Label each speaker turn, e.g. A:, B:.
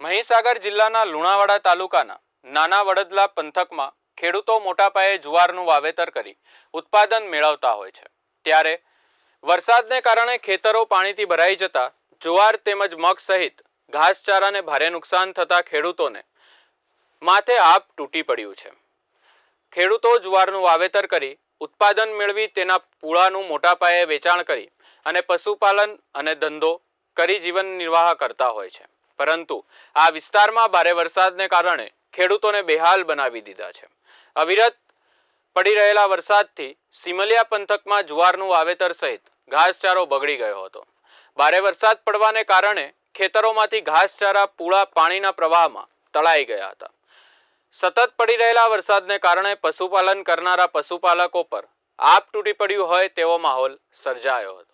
A: મહીસાગર જિલ્લાના લુણાવાડા તાલુકાના નાના વડદલા પંથકમાં ખેડૂતો મોટા પાયે જુવારનું વાવેતર કરી ઉત્પાદન મેળવતા હોય છે. ત્યારે વરસાદને કારણે ખેતરો પાણીથી ભરાઈ જતા જુવાર તેમજ મગ સહિત ઘાસચારાને ભારે નુકસાન થતા ખેડૂતોને માથે આપ તૂટી પડ્યું છે. ખેડૂતો જુવારનું વાવેતર કરી ઉત્પાદન મેળવી તેના પૂળાનું મોટા પાયે વેચાણ કરી અને પશુપાલન અને ધંધો કરી જીવન નિર્વાહ કરતા હોય છે. પરંતુ આ વિસ્તારમાં ભારે વરસાદને કારણે ખેડૂતોને બેહાલ બનાવી દીધા છે. અવિરત પડી રહેલા વરસાદથી સિમલિયા પંથકમાં જુવારનું વાવેતર સહિત ઘાસચારો બગડી ગયો હતો. ભારે વરસાદ પડવાને કારણે ખેતરોમાંથી ઘાસચારા, પૂળા પાણીના પ્રવાહમાં તળાઈ ગયા હતા. સતત પડી રહેલા વરસાદને કારણે પશુપાલન કરનારા પશુપાલકો પર આપ તૂટી પડ્યું હોય તેવો માહોલ સર્જાયો હતો.